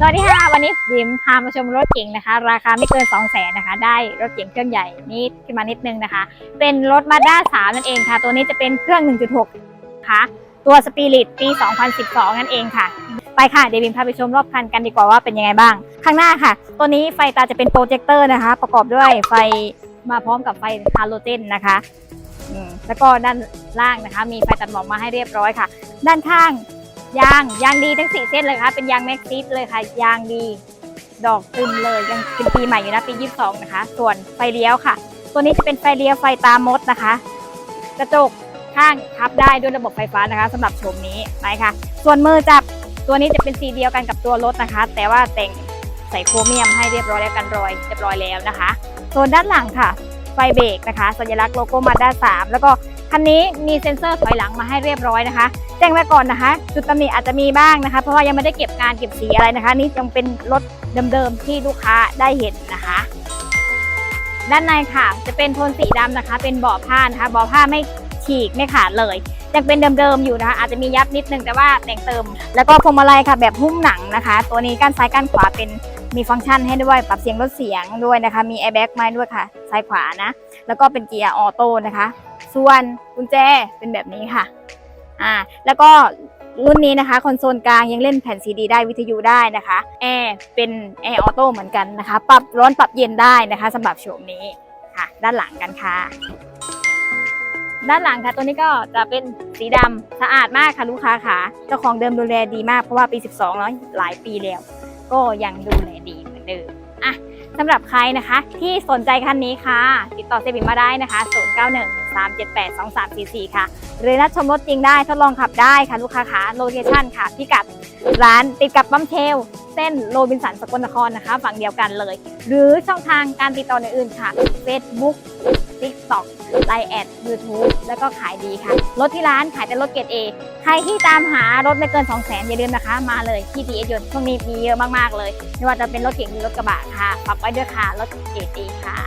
สวัสดีค่ะ วันนี้บิมพามาชมรถเก๋งนะคะ ราคาไม่เกิน 2 0 0แสนนะคะ ได้รถเก๋งเครื่องใหญ่นี้ขึ้นมานิดนึงนะคะ เป็นรถมาด้า3นั่นเองค่ะ ตัวนี้จะเป็นเครื่อง 1.6ค่ะตัวสปิริตปี 2012 นั่นเองค่ะ ไปค่ะ เดี๋ยวบิมพาไปชมรอบคันกันดีกว่าว่าเป็นยังไงบ้าง ข้างหน้าค่ะ ตัวนี้ไฟตาจะเป็นโปรเจคเตอร์นะคะ ประกอบด้วยไฟมาพร้อมกับไฟฮาโลเจนนะคะแล้วก็ด้านล่างนะคะ มีไฟตัดหมอกมาให้เรียบร้อยค่ะ ด้านข้าง ยางยางดีทั้งสี่เส้นเลยค่ะเป็นยางแม็กซิสเลยค่ะ ยางดี ดอกตึมเลยยังเป็นปีใหม่อยู่นะปี 22 นะคะ ส่วนไฟเลี้ยวค่ะ ตัวนี้จะเป็นไฟเลี้ยวไฟตามมดนะคะ กระจกข้างพับได้ด้วยระบบไฟฟ้านะคะสำหรับโฉมนี้ไปค่ะ ส่วนมือจับตัวนี้จะเป็นสีเดียวกันกับตัวรถนะคะ แต่ว่าแต่งใส่โครเมียมให้เรียบร้อยแล้วกันรอยเรียบร้อยแล้วนะคะ ส่วนด้านหลังค่ะ ฟเบรกนะคะ สัญลักษณ์โลโก้มาด้า3แล้วก็คันนี้มีเซ็นเซอร์ถอยหลังมาให้เรียบร้อยนะคะ แจ้งไว้ก่อนนะคะ จุดตำหนิอาจจะมีบ้างนะคะ เพราะว่ายังไม่ได้เก็บงานเก็บสีอะไรนะคะ นี่ยังเป็นรถเดิมๆที่ลูกค้าได้เห็นนะคะ ด้านในค่ะจะเป็นโทนสีดำนะคะ เป็นเบาะผ้านะคะเบาะผ้าไม่ฉีกไม่ขาดเลยยังเป็นเดิมๆอยู่นะคะ อาจจะมียับนิดนึงแต่ว่าแต่งเติม แล้วก็พวงมาลัยค่ะแบบหุ้มหนังนะคะ ตัวนี้ก้านซ้ายก้านขวาเป็น มีฟังก์ชันให้ด้วยปรับเสียงลดเสียงด้วยนะคะ มีแอร์แบ็กมาด้วยค่ะ ซ้ายขวานะ แล้วก็เป็นเกียร์ออโต้นะคะ ส่วนกุญแจเป็นแบบนี้ค่ะอ่าแล้วก็รุ่นนี้นะคะคอนโซลกลางยังเล่นแผ่นซีดีได้วิทยุได้นะคะแอร์เป็นแอร์ออโต้เหมือนกันนะคะ ปรับร้อนปรับเย็นได้นะคะสำหรับโฉมนี้ค่ะ ด้านหลังกันค่ะ ด้านหลังค่ะตัวนี้ก็จะเป็นสีดำสะอาดมากค่ะลูกค้าค่ะเจ้าของเดิมดูแลดีมากเพราะว่าปี 12แล้วหลายปีแล้ว ก็ยังดูแลดีเหมือนเดิมอะสำหรับใครนะคะที่สนใจคันนี้ค่ะ ติดต่อเซบิมมาได้นะคะ 091 378 2344 ค่ะ หรือนัดชมรถจริงได้ทดลองขับได้ค่ะลูกค้าขาโลเคชั่นค่ะพิกัดร้านติดกับปั๊มเชล เส้นโรบินสันสกลนครนะคะ ฝั่งเดียวกันเลย หรือช่องทางการติดต่ออื่นๆค่ะ Facebook TikTok ไลน์แอดยูทูบแล้วก็ขายดีค่ะ รถที่ร้านขายแต่รถเกรด A ใครที่ตามหารถไม่เกิน 2 0 0 0 0นอย่าลืมนะคะ มาเลยที่ดีเอสยนต์ช่วงนี้มีเยอะมากๆเลย ไม่ว่าจะเป็นรถเก๋งหรือรถกระบะค่ะฝากไว้ด้วยค่ะ รถเกรด A ค่ะ